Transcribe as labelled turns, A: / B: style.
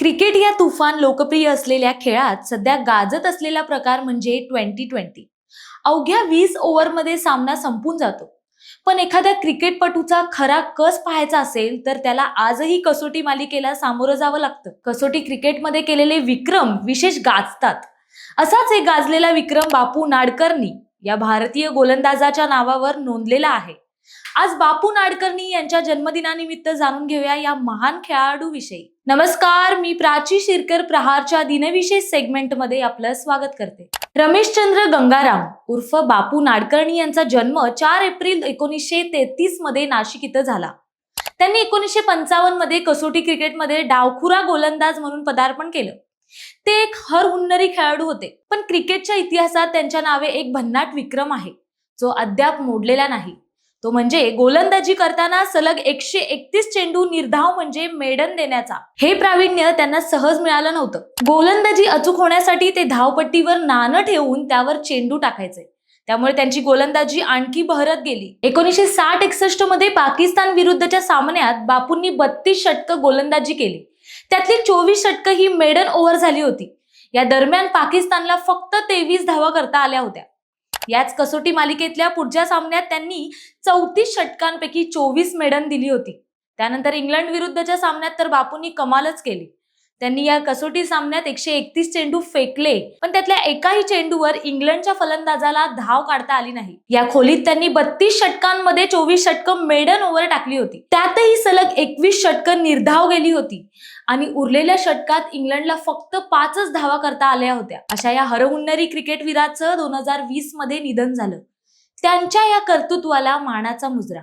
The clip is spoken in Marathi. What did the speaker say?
A: क्रिकेट या तुफान लोकप्रिय असलेल्या खेळात सध्या गाजत असलेला प्रकार म्हणजे ट्वेंटी ट्वेंटी. अवघ्या वीस ओव्हरमध्ये सामना संपून जातो. पण एखाद्या क्रिकेटपटूचा खरा कस पाहायचा असेल तर त्याला आजही कसोटी मालिकेला सामोरं जावं लागतं. कसोटी क्रिकेटमध्ये केलेले विक्रम विशेष गाजतात. असाच एक गाजलेला विक्रम बापू नाडकर्णी या भारतीय गोलंदाजाच्या नावावर नोंदलेला आहे. आज बापू नाडकर्णी यांच्या जन्मदिनानिमित्त जाणून घेऊया या महान खेळाडू विषयी नमस्कार मी प्राची शिरकर प्रहारच्या दिनविशेष सेगमेंटमध्ये आपलं स्वागत करते. रमेशचंद्र गंगाराम उर्फ बापू नाडकर्णी यांचा जन्म चार एप्रिल एकोणीसशे तेहतीसमध्ये नाशिक इथं झाला. त्यांनी एकोणीसशे पंचावन्नमध्ये कसोटी क्रिकेटमध्ये डावखुरा गोलंदाज म्हणून पदार्पण केलं. ते एक हर हुन्नरी खेळाडू होते पण क्रिकेटच्या इतिहासात त्यांच्या नावे एक भन्नाट विक्रम आहे जो अद्याप मोडलेला नाही. तो म्हणजे गोलंदाजी करताना सलग एकशे एकतीस चेंडू निर्धाव म्हणजे मेडन देण्याचा. हे प्रावीण्य त्यांना सहज मिळालं नव्हतं. गोलंदाजी अचूक होण्यासाठी ते धावपट्टीवर नाणं ठेवून त्यावर चेंडू टाकायचे. त्यामुळे त्यांची गोलंदाजी आणखी बहरत गेली. एकोणीसशे साठ एकसष्टमध्ये पाकिस्तान विरुद्धच्या सामन्यात बापूंनी बत्तीस षटकं गोलंदाजी केली. त्यातली चोवीस षटकं ही मेडन ओव्हर झाली होती. या दरम्यान पाकिस्तानला फक्त तेवीस धावा करता आल्या होत्या. याच कसोटी मालिकेतल्या पुढच्या सामन्यात त्यांनी चौतीस षटकांपैकी चोवीस मेडन दिली होती. त्यानंतर इंग्लंड विरुद्धच्या सामन्यात तर बापूंनी कमालच केली. त्यांनी या कसोटी सामन्यात एकशे एकतीस चेंडू फेकले पण त्यातल्या एकाही चेंडूवर इंग्लंडच्या फलंदाजाला धाव काढता आली नाही. या खोलीत त्यांनी बत्तीस षटकांमध्ये चोवीस षटकं मेडन ओव्हर टाकली होती. त्यातही सलग एकवीस षटकं निर्धाव गेली होती आणि उरलेल्या षटकात इंग्लंडला फक्त पाचच धावा करता आल्या होत्या. अशा या हरहुन्नरी क्रिकेटवीराचं दोन हजार वीसमध्ये निधन झालं. त्यांच्या या कर्तृत्वाला मानाचा मुजरा.